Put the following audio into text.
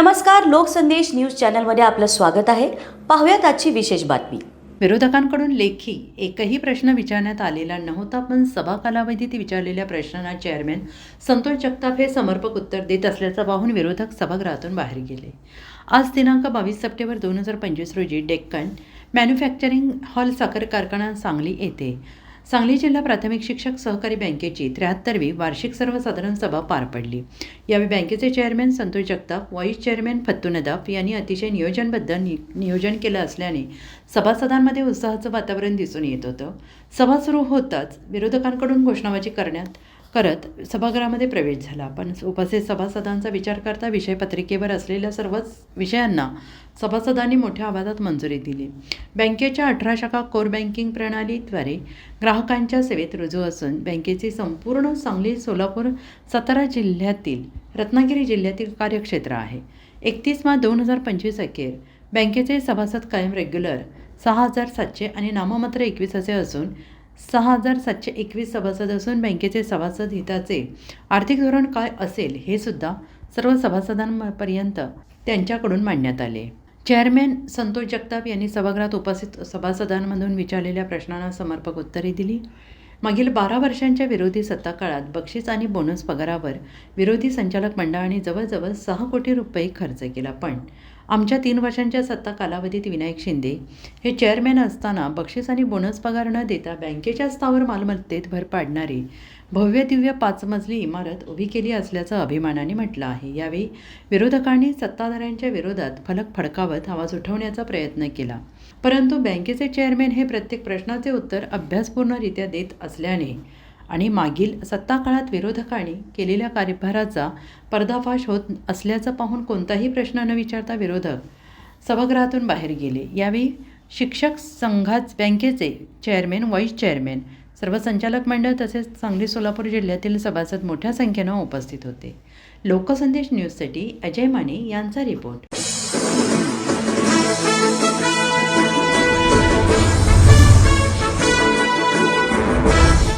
नमस्कार लोकसंदेश न्यूज चॅनलमध्ये आपलं स्वागत आहे. पाहूयात आजची विशेष बातमी. विरोधकांकडून लेखी एकही प्रश्न विचारण्यात आलेला नव्हता पण सभा कालावधीत विचारलेल्या प्रश्नांना चेअरमॅन संतोष जगताप हे समर्पक उत्तर देत असल्याचं पाहून विरोधक सभागृहातून बाहेर गेले. आज दिनांक बावीस सप्टेंबर दोन हजार पंचवीस रोजी डेक्कन मॅन्युफॅक्चरिंग हॉल साखर कारखाना सांगली येथे सांगली जिल्हा प्राथमिक शिक्षक सहकारी बँकेची त्र्याहत्तरवी वार्षिक सर्वसाधारण सभा पार पडली. यावेळी बँकेचे chairman Santosh Jagtap vice chairman Fattu Nadaf यांनी अतिशय नियोजनबद्ध नि नियोजन केलं असल्याने सभासदांमध्ये उत्साहाचं वातावरण दिसून येत होतं. सभा सुरू होताच विरोधकांकडून घोषणाबाजी करण्यात करत सभागृहामध्ये प्रवेश झाला. पण उपस्थित सभासदांचा विचार करता विषयपत्रिकेवर असलेल्या सर्वच विषयांना सभासदांनी मोठ्या आवाजात मंजुरी दिली. बँकेच्या अठरा शाखा कोर बँकिंग प्रणालीद्वारे ग्राहकांच्या सेवेत रुजू असून बँकेचे संपूर्ण सांगली सोलापूर सातारा जिल्ह्यातील रत्नागिरी जिल्ह्यातील कार्यक्षेत्र आहे. एकतीस मार्च दोन हजार पंचवीस अखेर बँकेचे सभासद कायम रेग्युलर सहा हजार सातशे आणि नाममात्र एकवीस असे असून सहा हजार सातशे एकवीस सभासद असून बँकेचे सभासद हिताचे. आर्थिक धोरण काय असेल हे सुद्धा सर्व सभासदांपर्यंत त्यांच्याकडून मांडण्यात आले. चेअरमॅन संतोष जगताप यांनी सभागृहात उपस्थित सभासदांमधून विचारलेल्या प्रश्नांना समर्पक उत्तरे दिली. मागील बारा वर्षांच्या विरोधी सत्ता काळात बक्षीस आणि बोनस पगारावर विरोधी संचालक मंडळाने जवळजवळ सहा कोटी रुपये खर्च केला. पण आमच्या तीन वर्षांच्या सत्ता कालावधीत विनायक शिंदे हे चेअरमॅन असताना बक्षीस आणि बोनस पगार न देता बँकेच्या स्थावर मालमत्तेत भर पाडणारी भव्य दिव्य पाच मजली इमारत उभी केली असल्याचं अभिमानाने म्हटलं आहे. यावेळी विरोधकांनी सत्ताधाऱ्यांच्या विरोधात फलक फडकावत आवाज उठवण्याचा प्रयत्न केला. परंतु बँकेचे चेअरमॅन हे प्रत्येक प्रश्नाचे उत्तर अभ्यासपूर्णरित्या देत असल्याने आणि मागील सत्ता काळात विरोधकांनी केलेल्या कार्यभाराचा पर्दाफाश होत असल्याचं पाहून कोणताही प्रश्न न विचारता विरोधक सभागृहातून बाहेर गेले. यावेळी शिक्षक संघाच बँकेचे चेअरमॅन व्हाईस चेअरमॅन सर्व संचालक मंडळ तसेच सांगली सोलापूर जिल्ह्यातील सभासद मोठ्या संख्येनं उपस्थित होते. लोकसंदेश न्यूजसाठी अजय माने यांचा रिपोर्ट.